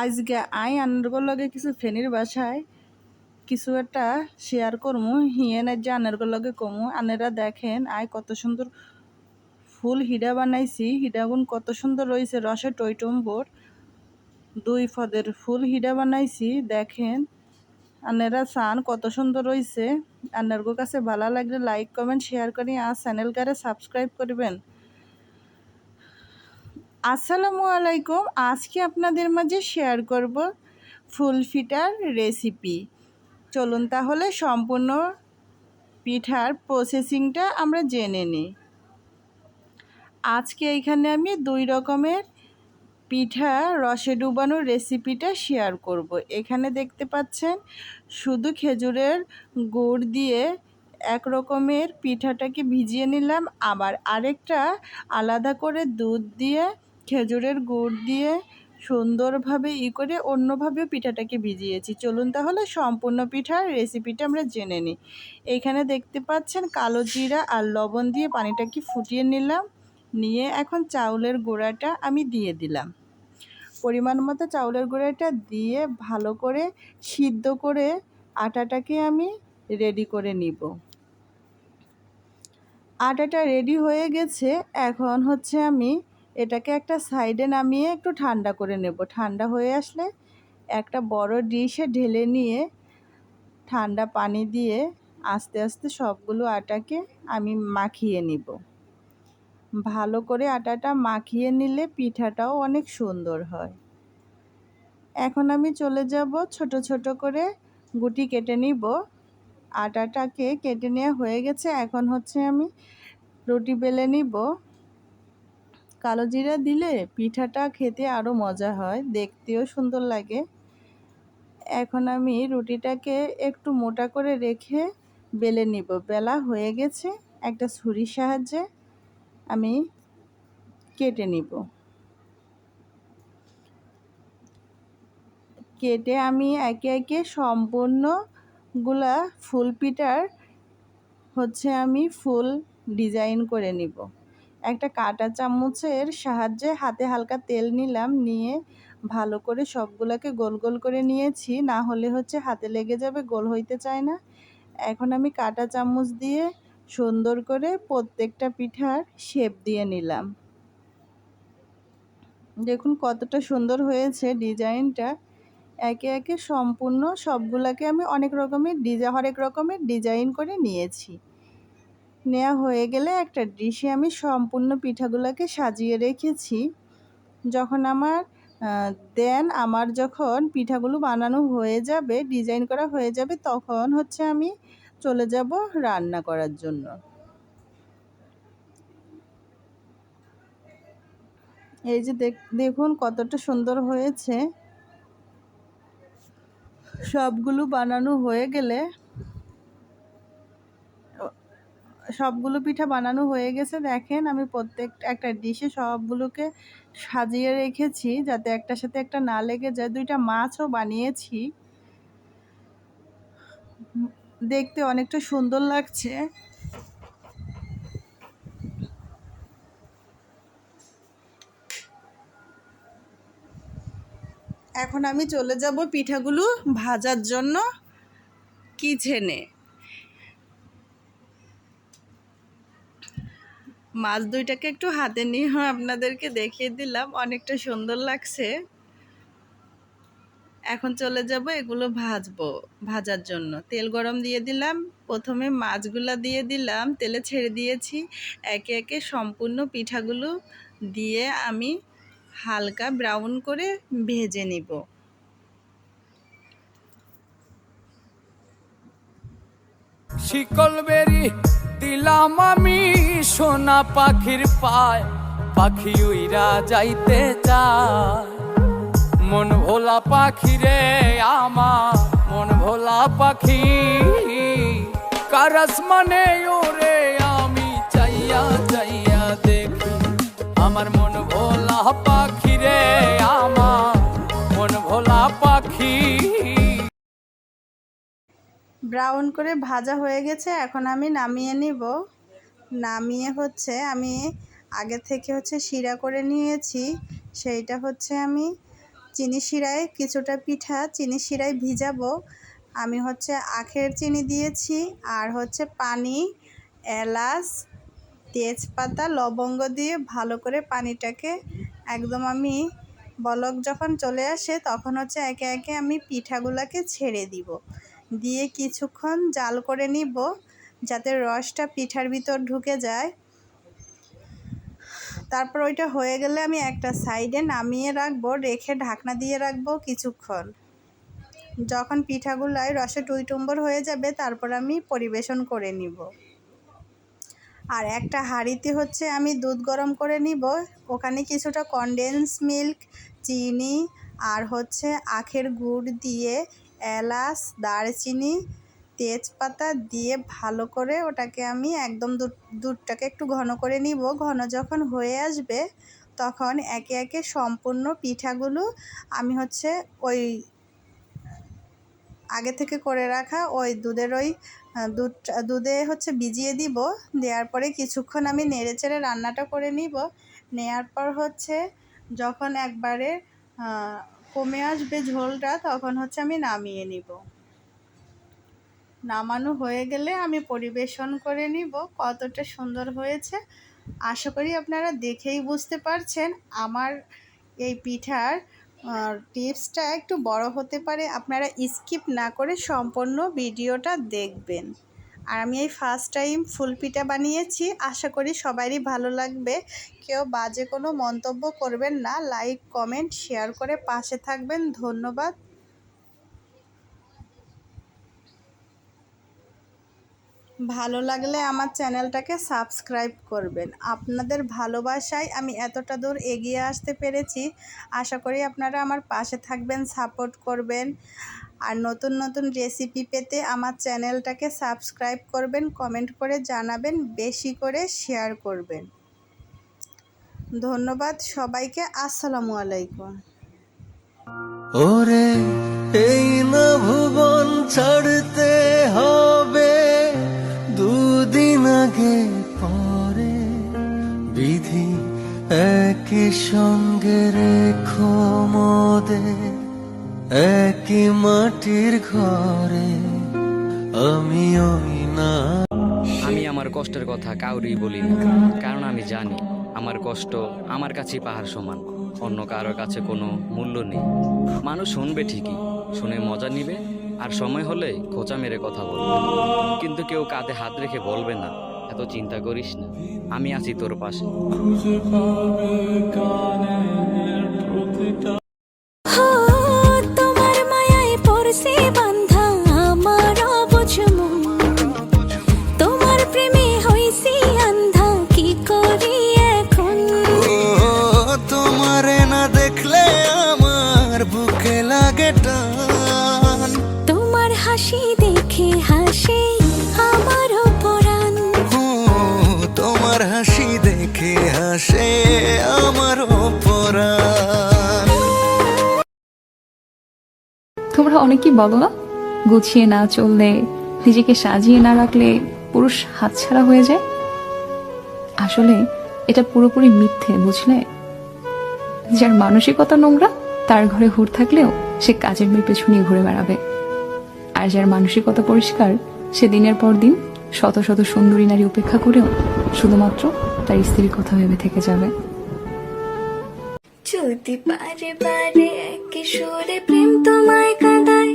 আজকে আই আনারগর লগে কিছু ফেনির বাসায় কিছু একটা শেয়ার করমু হিয়ে না যে আনারগর লগে কমু। আনেরা দেখেন, আই কত সুন্দর ফুল হিডা বানাইছি। হিডাগুন কত সুন্দর রয়েছে, রসে টইটম্বর দুই ফদের ফুল হিডা বানাইছি, দেখেন। আনেরা সান কত সুন্দর রয়েছে। আনারগো কাছে ভালো লাগলে লাইক কমেন্ট শেয়ার করি। আর চ্যানেলকারে সাবস্ক্রাইব করবেন। আসসালামু আলাইকুম। আজকে আপনাদের মাঝে শেয়ার করব ফুল ফিটার রেসিপি চলুন তাহলে সম্পূর্ণ পিঠার প্রসেসিংটা আমরা জেনে নিই। আজকে এখানে আমি দুই রকমের পিঠা রসে ডুবানোর রেসিপিটা শেয়ার করব। এখানে দেখতে পাচ্ছেন, শুধু খেজুরের গুড় দিয়ে এক রকমের পিঠাটাকে ভিজিয়ে নিলাম। আবার আরেকটা আলাদা করে দুধ দিয়ে খেজুরের গুড় দিয়ে সুন্দরভাবে ই করে অন্যভাবে পিঠাটাকে ভিজিয়েছি। চলুন তাহলে সম্পূর্ণ পিঠার রেসিপিটা আমরা জেনে নিই। এখানে দেখতে পাচ্ছেন কালো জিরা আর লবণ দিয়ে পানিটাকে ফুটিয়ে নিলাম। নিয়ে এখন চাউলের গুঁড়াটা আমি দিয়ে দিলাম। পরিমাণ মতো চাউলের গুঁড়াটা দিয়ে ভালো করে সিদ্ধ করে আটাটাকে আমি রেডি করে নিব। আটাটা রেডি হয়ে গেছে। এখন হচ্ছে আমি এটাকে একটা সাইডে নামিয়ে একটু ঠান্ডা করে নেব। ঠান্ডা হয়ে আসলে একটা বড় ডিশে ঢেলে নিয়ে ঠান্ডা পানি দিয়ে আস্তে আস্তে সবগুলো আটাকে আমি মাখিয়ে নিব। ভালো করে আটাটা মাখিয়ে নিলে পিঠাটাও অনেক সুন্দর হয়। এখন আমি চলে যাব ছোট ছোট করে গুটি কেটে নিব। আটাটাকে কেটে নেওয়া হয়ে গেছে। এখন হচ্ছে আমি রুটি বেলে নিব। কালো জিরা দিলে পিঠাটা খেতে আরও মজা হয়, দেখতেও সুন্দর লাগে। এখন আমি রুটিটাকে একটু মোটা করে রেখে বেলে নিব। বেলা হয়ে গেছে, একটা ছুরির সাহায্যে আমি কেটে নিব। কেটে আমি একে একে সম্পূর্ণগুলা ফুল পিঠার হচ্ছে আমি ফুল ডিজাইন করে নিব। একটা কাটা চামচের সাহায্যে হাতে হালকা তেল নিলাম, নিয়ে ভালো করে সবগুলোকে গোল গোল করে নিয়েছি, না হলে হচ্ছে হাতে লেগে যাবে, গোল হইতে চায় না। এখন আমি কাটা চামচ দিয়ে সুন্দর করে প্রত্যেকটা পিঠার শেপ দিয়ে নিলাম। দেখুন কতটা সুন্দর হয়েছে ডিজাইনটা। একে একে সম্পূর্ণ সবগুলোকে আমি অনেক রকমের ডিজা, হরেক রকমের ডিজাইন করে নিয়েছি। নেওয়া হয়ে গেলে একটা ডিশে আমি সম্পূর্ণ পিঠাগুলোকে সাজিয়ে রেখেছি। যখন আমার দেন আমার যখন পিঠাগুলো বানানো হয়ে যাবে, ডিজাইন করা হয়ে যাবে, তখন হচ্ছে আমি চলে যাব রান্না করার জন্য। এই যে দেখুন কতটা সুন্দর হয়েছে। সবগুলো বানানো হয়ে গেলে সবগুলো পিঠা বানানো হয়ে গেছে। দেখেন আমি প্রত্যেক একটা ডিশে সবগুলোকে সাজিয়ে রেখেছি যাতে একটার সাথে একটা না লেগে যায়। দুইটা মাছও বানিয়েছি। দেখতে অনেকটা সুন্দর লাগছে। এখন আমি চলে যাব পিঠাগুলো ভাজার জন্য কিচেনে। মাছ দুইটাকে একটু হাতে নিয়ে আপনাদেরকে দেখিয়ে দিলাম, অনেকটা সুন্দর লাগছে। এখন চলে যাব এগুলো ভাজবো, ভাজার জন্য। তেল গরম দিয়ে দিলাম, প্রথমে মাছগুলা দিয়ে দিলাম, তেলে ছেড়ে দিয়েছি। একে একে সম্পূর্ণ পিঠাগুলো দিয়ে আমি হালকা ব্রাউন করে ভেজে নিব। শিকল বেরি দিলাম আমি সোনা পাখির পায়, পাখি উইরা যাইতে চায়। মন ভোলা পাখি রে আমার, মন ভোলা পাখি। কারাস মানে ওরে আমি চাইয়া চাইয়া দেখি। আমার মন ভোলা পাখি রে ব্রাউন করে ভাজা হয়ে গেছে, এখন আমি নামিয়ে নিব। নামিয়ে হচ্ছে আমি আগে থেকে হচ্ছে শিরা করে নিয়েছি, সেইটা হচ্ছে আমি চিনি শিরায় কিছুটা পিঠা চিনি শিরায় ভিজাবো। আমি হচ্ছে আখের চিনি দিয়েছি আর হচ্ছে পানি, এলাচ, তেজপাতা, লবঙ্গ দিয়ে ভালো করে পানিটাকে একদম আমি বলক যখন চলে আসে তখন হচ্ছে একে একে আমি পিঠাগুলোকে ছেড়ে দিব। দিয়ে কিছুক্ষণ জাল করে নিব যাতে রসটা পিঠার ভিতর ঢুকে যায়। তারপর ওইটা হয়ে গেলে আমি একটা সাইডে নামিয়ে রাখব, রেখে ঢাকনা দিয়ে রাখব কিছুক্ষণ। যখন পিঠাগুলাই রসে টুইটুম্বর হয়ে যাবে, তারপর আমি পরিবেশন করে নিব। আর একটা হাঁড়িতে হচ্ছে আমি দুধ গরম করে নিব। ওখানে কিছুটা কনডেন্স মিল্ক চিনি আর হচ্ছে আখের গুড় দিয়ে এলাচ দারচিনি তেজপাতা দিয়ে ভালো করে ওটাকে আমি একদম দুধ দুধটাকে একটু ঘন করে নিব। ঘন যখন হয়ে আসবে তখন একে একে সম্পূর্ণ পিঠাগুলো আমি হচ্ছে ওই আগে থেকে করে রাখা ওই দুধের ওই আহ, দুধ হচ্ছে ভিজিয়ে দিব। দেওয়ার পরে কিছুক্ষণ আমি নেড়ে চেড়ে রান্নাটা করে নিব। নেওয়ার পর হচ্ছে যখন একবারে কমে আসবে ঝোলটা, তখন হচ্ছে আমি নামিয়ে নিব। নামানো হয়ে গেলে আমি পরিবেশন করে নিব, কতটা সুন্দর হয়েছে। আশা করি আপনারা দেখেই বুঝতে পারছেন আমার এই পিঠার টিপসটা একটু বড় হতে পারে। আপনারা স্কিপ না করে সম্পূর্ণ ভিডিওটা দেখবেন। আর আমি এই ফার্স্ট টাইম ফুল পিঠা বানিয়েছি। আশা করি সবারই ভালো লাগবে। কেউ বাজে কোনো মন্তব্য করবেন না। লাইক কমেন্ট শেয়ার করে পাশে থাকবেন। ধন্যবাদ। ভালো লাগলে আমার চ্যানেলটাকে সাবস্ক্রাইব করবেন। আপনাদের ভালোবাসায় আমি এতটা দূর এগিয়ে আসতে পেরেছি। আশা করি আপনারা আমার পাশে থাকবেন সাপোর্ট করবেন। আর নতুন নতুন রেসিপি পেতে আমার চ্যানেলটাকে সাবস্ক্রাইব করবেন কমেন্ট করে জানাবেন, বেশি করে শেয়ার করবেন। ধন্যবাদ সবাইকে, আসসালামু আলাইকুম। ওরে, এই না ভুবন ছাড়তে হবে, দুদিন আগে পরে বিধি একই সঙ্গে রেখো মদে। একই মাটির ঘরে আমি ওই না। আমি আমার কষ্টের কথা কাউরই বলি না কারণ আমি জানি আমার কষ্ট আমার কাছেই পাহাড় সমান অন্য কারোর কাছে কোনো মূল্য নেই। মানুষ শুনবে ঠিকই শুনে মজা নিবে আর সময় হলে খোঁচা মেরে কথা বলবে। কিন্তু কেউ কাঁধে হাত রেখে বলবে না এত চিন্তা করিস না আমি আছি তোর পাশে। অনেকেই বলো না? গুছিয়ে না চললে, নিজেকে সাজিয়ে না রাখলে পুরুষ হাতছাড়া হয়ে যায়? আসলে এটা পুরোপুরি মিথ্যে, বুঝলে? যার মানসিকতা নোংরা, তার ঘরে হুর থাকলেও সে কাজের মেয়ে পেছনে ঘুরে বেড়াবে। আর যার মানসিকতা পরিষ্কার, সে দিনের পর দিন শত শত সুন্দরী নারী উপেক্ষা করেও শুধুমাত্র তার স্ত্রীর কথা ভেবে থেকে যাবে। যদি পারে পারে একই সুরে প্রেম তোমায় কাঁদায়।